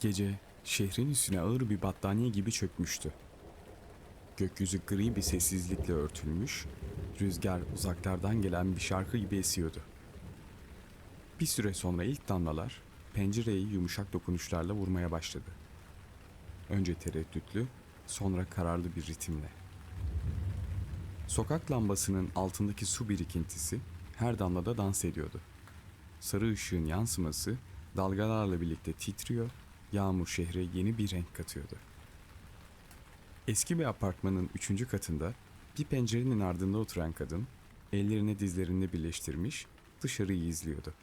Gece şehrin üstüne ağır bir battaniye gibi çökmüştü. Gökyüzü gri bir sessizlikle örtülmüş, rüzgar uzaklardan gelen bir şarkı gibi esiyordu. Bir süre sonra ilk damlalar pencereyi yumuşak dokunuşlarla vurmaya başladı. Önce tereddütlü, sonra kararlı bir ritimle. Sokak lambasının altındaki su birikintisi her damlada dans ediyordu. Sarı ışığın yansıması dalgalarla birlikte titriyor, yağmur şehre yeni bir renk katıyordu. Eski bir apartmanın üçüncü katında bir pencerenin ardında oturan kadın ellerini dizlerinde birleştirmiş dışarıyı izliyordu.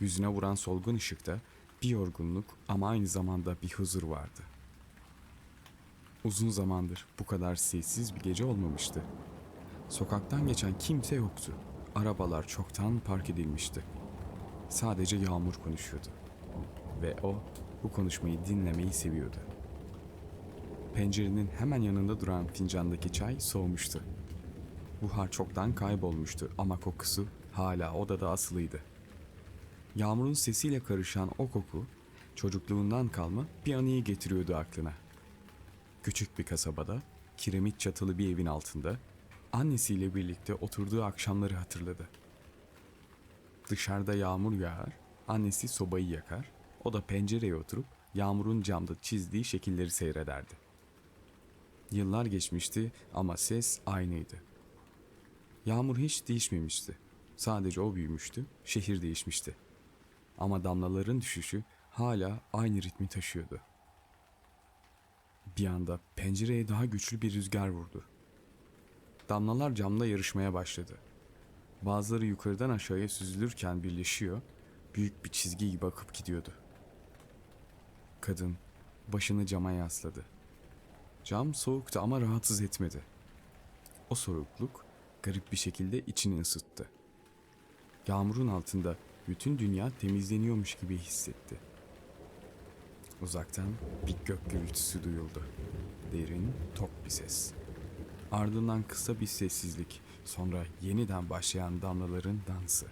Yüzüne vuran solgun ışıkta bir yorgunluk ama aynı zamanda bir huzur vardı. Uzun zamandır bu kadar sessiz bir gece olmamıştı. Sokaktan geçen kimse yoktu. Arabalar çoktan park edilmişti. Sadece yağmur konuşuyordu. Ve o bu konuşmayı dinlemeyi seviyordu. Pencerenin hemen yanında duran fincandaki çay soğumuştu. Buhar çoktan kaybolmuştu ama kokusu hala odada asılıydı. Yağmurun sesiyle karışan o koku çocukluğundan kalma bir anıyı getiriyordu aklına. Küçük bir kasabada kiremit çatılı bir evin altında annesiyle birlikte oturduğu akşamları hatırladı. Dışarıda yağmur yağar, annesi sobayı yakar, o da pencereye oturup yağmurun camda çizdiği şekilleri seyrederdi. Yıllar geçmişti ama ses aynıydı. Yağmur hiç değişmemişti. Sadece o büyümüştü, şehir değişmişti. Ama damlaların düşüşü hala aynı ritmi taşıyordu. Bir anda pencereye daha güçlü bir rüzgar vurdu. Damlalar camda yarışmaya başladı. Bazıları yukarıdan aşağıya süzülürken birleşiyor, büyük bir çizgi gibi akıp gidiyordu. Kadın başını cama yasladı. Cam soğuktu ama rahatsız etmedi. O soğukluk garip bir şekilde içini ısıttı. Yağmurun altında bütün dünya temizleniyormuş gibi hissetti. Uzaktan bir gök gürültüsü duyuldu. Derin, tok bir ses. Ardından kısa bir sessizlik, sonra yeniden başlayan damlaların dansı.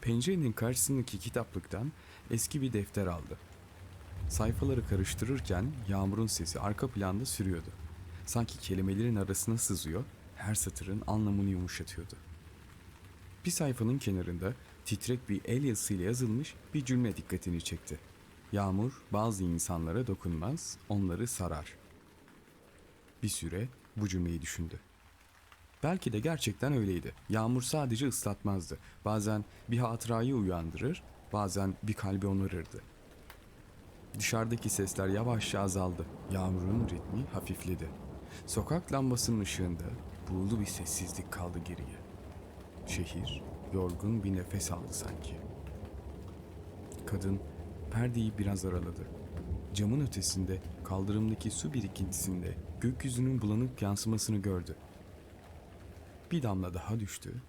Pencerenin karşısındaki kitaplıktan eski bir defter aldı. Sayfaları karıştırırken yağmurun sesi arka planda sürüyordu. Sanki kelimelerin arasına sızıyor, her satırın anlamını yumuşatıyordu. Bir sayfanın kenarında titrek bir el yazısıyla yazılmış bir cümle dikkatini çekti. Yağmur bazı insanlara dokunmaz, onları sarar. Bir süre bu cümleyi düşündü. Belki de gerçekten öyleydi. Yağmur sadece ıslatmazdı. Bazen bir hatırayı uyandırır, bazen bir kalbi onarırdı. Dışarıdaki sesler yavaşça azaldı. Yağmurun ritmi hafifledi. Sokak lambasının ışığında buğulu bir sessizlik kaldı geriye. Şehir yorgun bir nefes aldı sanki. Kadın perdeyi biraz araladı. Camın ötesinde kaldırımdaki su birikintisinde gökyüzünün bulanık yansımasını gördü. Bir damla daha düştü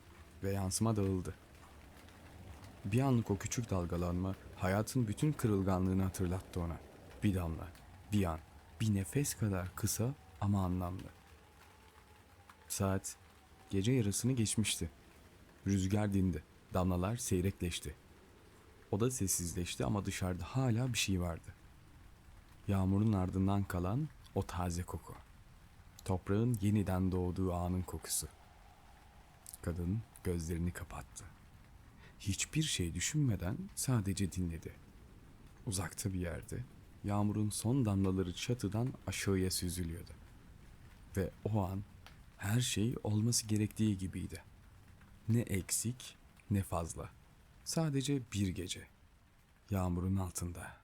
ve yansıma dağıldı. Bir anlık o küçük dalgalanma hayatın bütün kırılganlığını hatırlattı ona. Bir damla, bir an, bir nefes kadar kısa ama anlamlı. Saat gece yarısını geçmişti. Rüzgar dindi, damlalar seyrekleşti. Oda sessizleşti ama dışarıda hala bir şey vardı. Yağmurun ardından kalan o taze koku. Toprağın yeniden doğduğu anın kokusu. Kadın gözlerini kapattı. Hiçbir şey düşünmeden sadece dinledi. Uzakta bir yerde yağmurun son damlaları çatıdan aşağıya süzülüyordu. Ve o an her şey olması gerektiği gibiydi. Ne eksik ne fazla. Sadece bir gece. Yağmurun altında.